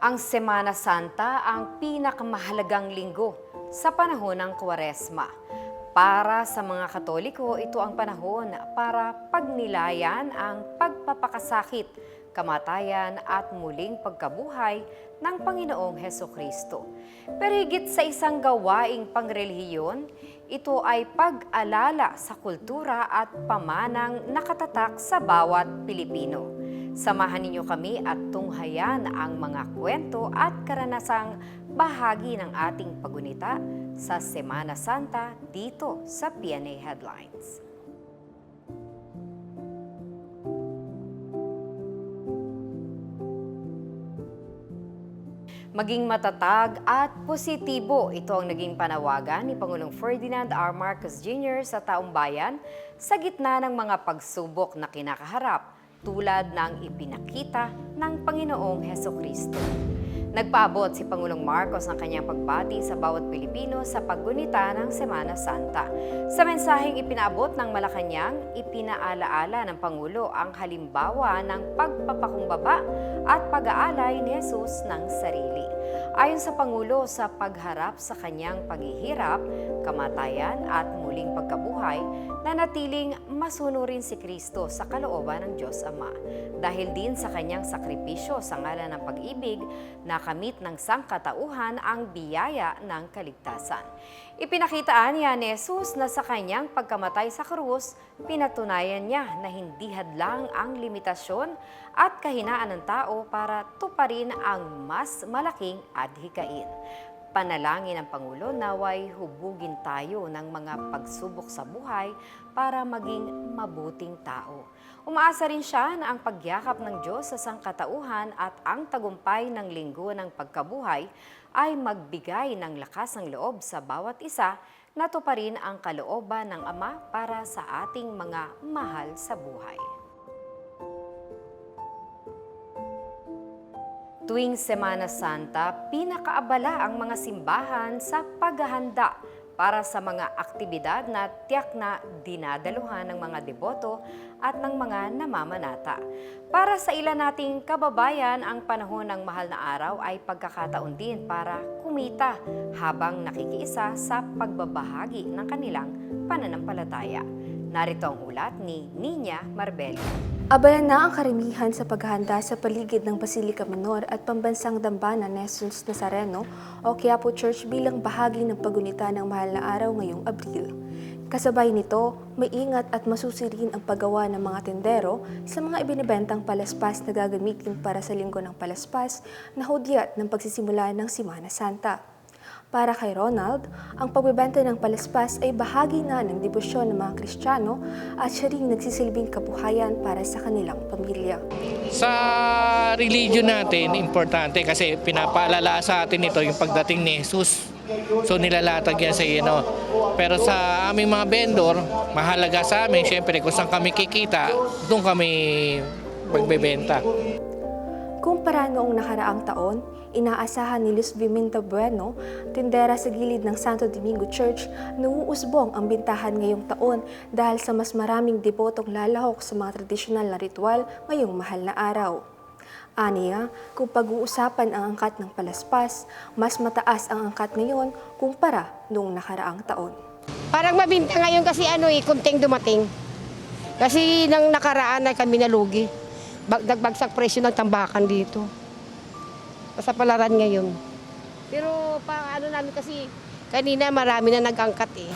Ang Semana Santa ang pinakamahalagang linggo sa panahon ng Kwaresma. Para sa mga Katoliko, ito ang panahon para pagnilayan ang pagpapakasakit, kamatayan at muling pagkabuhay ng Panginoong Heso Kristo. Pero higit sa isang gawaing pangrelihiyon, ito ay pag-alala sa kultura at pamanang nakatatak sa bawat Pilipino. Samahan ninyo kami at tunghayan ang mga kwento at karanasang bahagi ng ating pagunita sa Semana Santa dito sa PNA Headlines. Maging matatag at positibo, ito ang naging panawagan ni Pangulong Ferdinand R. Marcos Jr. sa taong bayan sa gitna ng mga pagsubok na kinakaharap tulad ng ipinakita ng Panginoong Heso Kristo. Nagpaabot si Pangulong Marcos ng kanyang pagbati sa bawat Pilipino sa paggunita ng Semana Santa. Sa mensaheng ipinaabot ng Malacanang, ipinaalaala ng Pangulo ang halimbawa ng pagpapakumbaba at pag-aalay ni Jesus ng sarili. Ayon sa Pangulo, sa pagharap sa kanyang paghihirap, kamatayan at muling pagkabuhay, nanatiling masunurin si Kristo sa kalooban ng Diyos Ama. Dahil din sa kanyang sakripisyo sa ngalan ng pag-ibig, nakamit ng sangkatauhan ang biyaya ng kaligtasan. Ipinakitaan niya ni Jesus na sa kanyang pagkamatay sa krus, pinatunayan niya na hindi hadlang ang limitasyon at kahinaan ng tao para tuparin ang mas malaking adhikain. Panalangin ng Pangulo naway hubugin tayo ng mga pagsubok sa buhay para maging mabuting tao. Umaasa rin siya na ang pagyakap ng Diyos sa sangkatauhan at ang tagumpay ng linggo ng pagkabuhay ay magbigay ng lakas ng loob sa bawat isa na tuparin ang kalooban ng Ama para sa ating mga mahal sa buhay. Tuwing Semana Santa, pinakaabala ang mga simbahan sa paghahanda para sa mga aktibidad na tiyak na dinadaluhan ng mga deboto at ng mga namamanata. Para sa ilan nating kababayan, ang panahon ng mahal na araw ay pagkakataon din para kumita habang nakikiisa sa pagbabahagi ng kanilang pananampalataya. Narito ang ulat ni Ninya Marbella. Abala na ang karamihan sa paghahanda sa paligid ng Basilica Menor at Pambansang Dambana ni Jesus Nazareno o Quiapo Church bilang bahagi ng pagunita ng mahal na araw ngayong Abril. Kasabay nito, maingat at masusirin ang paggawa ng mga tendero sa mga ibinibentang palaspas na gagamitin para sa linggo ng palaspas na hudyat ng pagsisimula ng Simana Santa. Para kay Ronald, ang pagbebenta ng palaspas ay bahagi na ng debosyon ng mga Kristiyano at siya ring nagsisilbing kabuhayan para sa kanilang pamilya. Sa religion natin, importante kasi pinapaalala sa atin ito yung pagdating ni Jesus. So nilalatag yan sa ano. Pero sa aming mga vendor, mahalaga sa amin, syempre kung saan kami kikita, doon kami magbebenta. Kumpara noong nakaraang taon, inaasahan ni Luz Viminta Bueno, tindera sa gilid ng Santo Domingo Church, na uusbong ang bintahan ngayong taon dahil sa mas maraming debotong lalahok sa mga tradisyonal na ritual ngayong mahal na araw. Aniya, kung pag-uusapan ang angkat ng palaspas, mas mataas ang angkat ngayon kumpara noong nakaraang taon. Parang mabinta ngayon kasi ano eh, kunting dumating. Kasi nang nakaraan ay kami nalugi. Bag, nagbagsak presyo ng tambakan dito. Sa palaran ngayon. Pero pa ano namin kasi kanina marami na nag-angkat eh.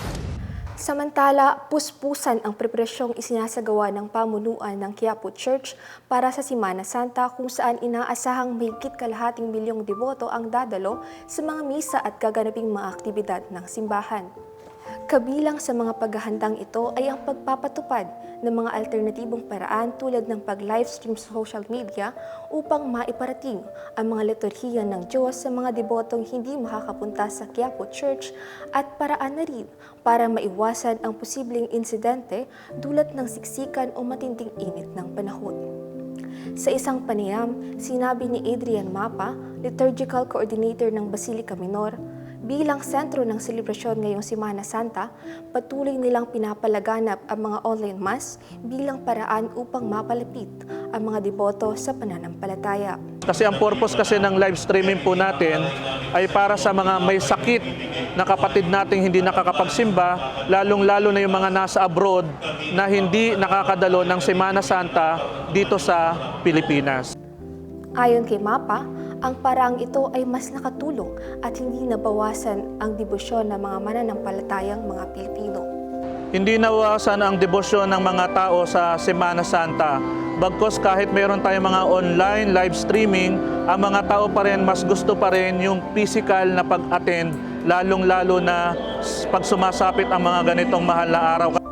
Samantala, puspusan ang preparasyong isinasagawa ng pamunuan ng Quiapo Church para sa Simana Santa kung saan inaasahang mahigit kalahating milyong deboto ang dadalo sa mga misa at gaganaping mga aktibidad ng simbahan. Kabilang sa mga paghahandang ito ay ang pagpapatupad ng mga alternatibong paraan tulad ng pag-livestream sa social media upang maiparating ang mga liturhiya ng Diyos sa mga debotong hindi makakapunta sa Quiapo Church at paraan na rin para maiwasan ang posibleng insidente dulot ng siksikan o matinding init ng panahon. Sa isang panayam, sinabi ni Adrian Mapa, liturgical coordinator ng Basilica Minor, Bilang sentro ng selebrasyon ngayong Semana Santa, patuloy nilang pinapalaganap ang mga online mass bilang paraan upang mapalapit ang mga deboto sa pananampalataya. Kasi ang purpose kasi ng live streaming po natin ay para sa mga may sakit na kapatid nating hindi nakakapagsimba, lalong-lalo na yung mga nasa abroad na hindi nakakadalo ng Semana Santa dito sa Pilipinas. Ayon kay Mapa, ang paraang ito ay mas nakatulong at hindi nabawasan ang debosyon ng mga mananampalatayang mga Pilipino. Hindi nawasan ang debosyon ng mga tao sa Semana Santa. Bagkos kahit mayroon tayong mga online live streaming, ang mga tao pa rin mas gusto pa rin yung physical na pag-attend, lalong-lalo na pag sumasapit ang mga ganitong mahal na araw.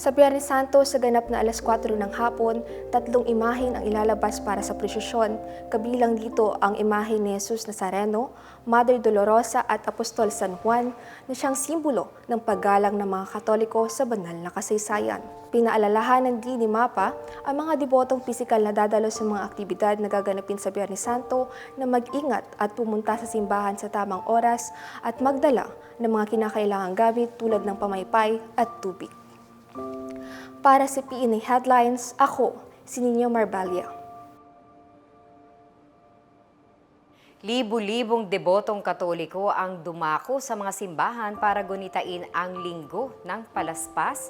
Sa Biyernes Santo, sa ganap na alas 4 ng hapon, tatlong imahin ang ilalabas para sa prosesyon. Kabilang dito ang imahe ni Jesus Nazareno, Mother Dolorosa at Apostol San Juan na siyang simbolo ng paggalang ng mga Katoliko sa banal na kasaysayan. Pinaalalahanan din ni Mapa ang mga debotong pisikal na dadalo sa mga aktibidad na gaganapin sa Biyernes Santo na mag-ingat at pumunta sa simbahan sa tamang oras at magdala ng mga kinakailangang gamit tulad ng pamaypay at tubig. Para sa PNA Headlines, ako, si Nino Marbalia. Libu-libong debotong katoliko ang dumako sa mga simbahan para gunitain ang linggo ng Palaspas,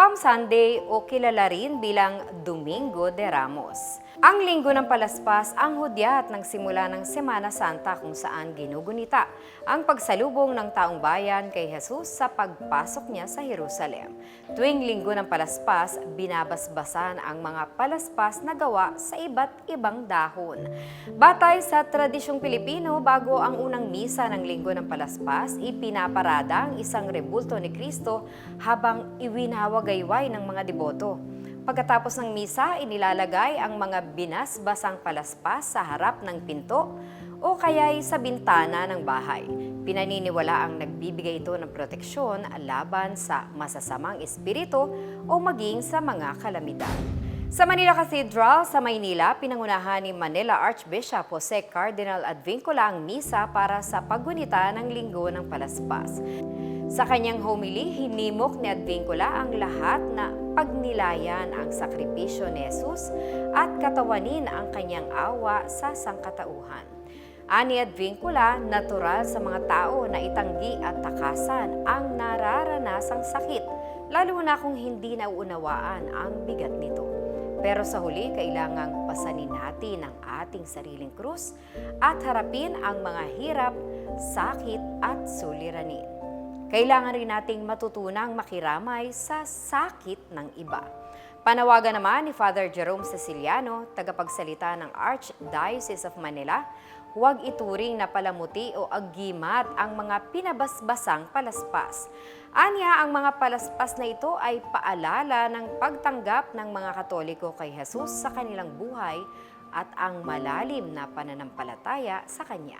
Palm Sunday o kilala rin bilang Domingo de Ramos. Ang linggo ng Palaspas ang hudyat ng simula ng Semana Santa kung saan ginugunita ang pagsalubong ng taong bayan kay Jesus sa pagpasok niya sa Jerusalem. Tuwing linggo ng Palaspas, binabasbasan ang mga palaspas na gawa sa iba't ibang dahon. Batay sa tradisyong Pilipino, bago ang unang misa ng linggo ng Palaspas, ipinaparada ang isang rebulto ni Kristo habang iwinawagayway ng mga deboto. Pagkatapos ng misa, inilalagay ang mga binasbasang palaspas sa harap ng pinto o kaya'y sa bintana ng bahay. Pinaniniwala ang nagbibigay ito ng proteksyon laban sa masasamang espiritu o maging sa mga kalamidad. Sa Manila Cathedral sa Maynila, pinangunahan ni Manila Archbishop Jose Cardinal Advincula ang misa para sa paggunita ng linggo ng palaspas. Sa kanyang homily, hinimok ni Advincula ang lahat na pagnilayan ang sakripisyo ni Jesus at katawanin ang kanyang awa sa sangkatauhan. Ani Advincula, natural sa mga tao na itanggi at takasan ang nararanasang sakit, lalo na kung hindi nauunawaan ang bigat nito. Pero sa huli, kailangang pasanin natin ang ating sariling krus at harapin ang mga hirap, sakit at suliranin. Kailangan rin nating matutunang makiramay sa sakit ng iba. Panawagan naman ni Father Jerome Ceciliano, tagapagsalita ng Archdiocese of Manila, huwag ituring na palamuti o agimat ang mga pinabasbasang palaspas. Anya, ang mga palaspas na ito ay paalala ng pagtanggap ng mga Katoliko kay Jesus sa kanilang buhay at ang malalim na pananampalataya sa Kanya.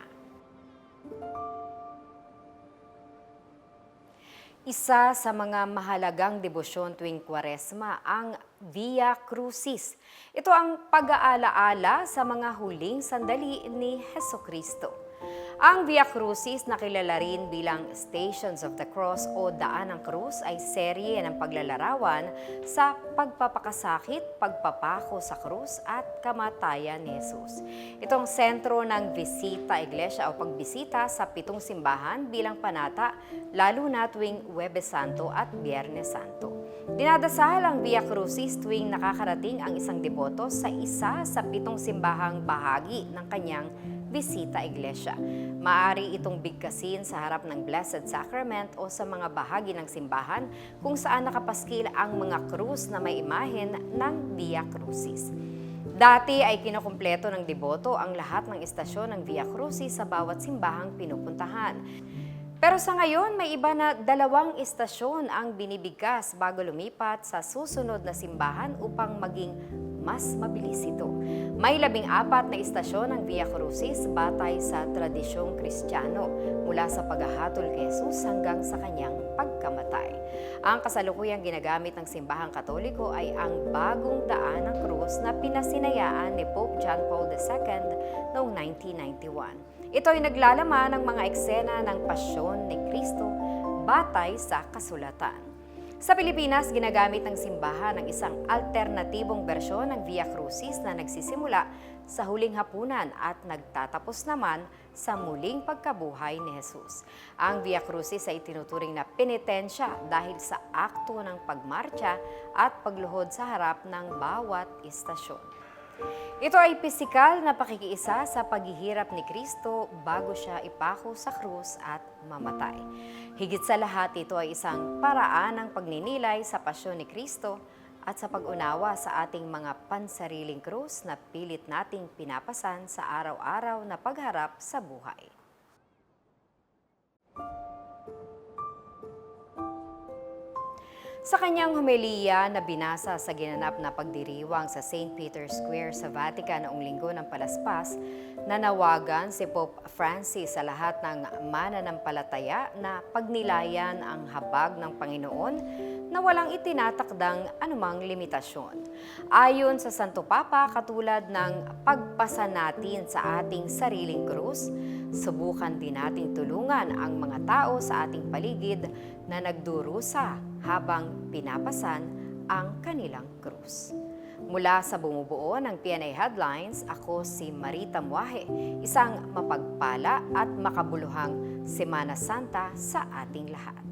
Isa sa mga mahalagang debosyon tuwing kwaresma ang Via Crucis. Ito ang pag-aalaala sa mga huling sandali ni Heso Kristo. Ang Via Crucis na kilala rin bilang Stations of the Cross o Daan ng Krus ay serye ng paglalarawan sa pagpapakasakit, pagpapako sa krus at kamatayan ni Jesus. Itong sentro ng Visita Iglesia o pagbisita sa pitong simbahan bilang panata lalo na tuwing Webes Santo at Biyernes Santo. Dinadasal ang Via Crucis tuwing nakakarating ang isang deboto sa isa sa pitong simbahang bahagi ng kanyang bisita iglesia. Maaari itong bigkasin sa harap ng Blessed Sacrament o sa mga bahagi ng simbahan kung saan nakapaskil ang mga krus na may imahen ng Via Crucis. Dati ay kinukumpleto ng deboto ang lahat ng istasyon ng Via Crucis sa bawat simbahang pinupuntahan. Pero sa ngayon, may iba na dalawang istasyon ang binibigkas bago lumipat sa susunod na simbahan upang maging mas mabilis ito. May labing apat na istasyon ng Via Crucis batay sa tradisyong Kristiyano mula sa paghahatol kay Jesus hanggang sa kanyang pagkamatay. Ang kasalukuyang ginagamit ng simbahang katoliko ay ang bagong daan ng krus na pinasinayaan ni Pope John Paul II noong 1991. Ito ay naglalaman ng mga eksena ng pasyon ni Kristo batay sa kasulatan. Sa Pilipinas, ginagamit ng simbahan ng isang alternatibong bersyon ng Via Crucis na nagsisimula sa huling hapunan at nagtatapos naman sa muling pagkabuhay ni Jesus. Ang Via Crucis ay tinuturing na penitensya dahil sa akto ng pagmarcha at pagluhod sa harap ng bawat istasyon. Ito ay pisikal na pakikiisa sa paghihirap ni Kristo bago siya ipako sa krus at mamatay. Higit sa lahat, ito ay isang paraan ng pagninilay sa pasyon ni Kristo at sa pag-unawa sa ating mga pansariling krus na pilit nating pinapasan sa araw-araw na pagharap sa buhay. Sa kanyang homilya na binasa sa ginanap na pagdiriwang sa St. Peter's Square sa Vatican noong linggo ng Palaspas, nanawagan si Pope Francis sa lahat ng mananampalataya na pagnilayan ang habag ng Panginoon na walang itinatakdang anumang limitasyon. Ayon sa Santo Papa, katulad ng pagpasa natin sa ating sariling krus, subukan din nating tulungan ang mga tao sa ating paligid na nagdurusa habang pinapasan ang kanilang krus. Mula sa bumubuo ng PNA Headlines, ako si Marita Muahe, isang mapagpala at makabuluhang Semana Santa sa ating lahat.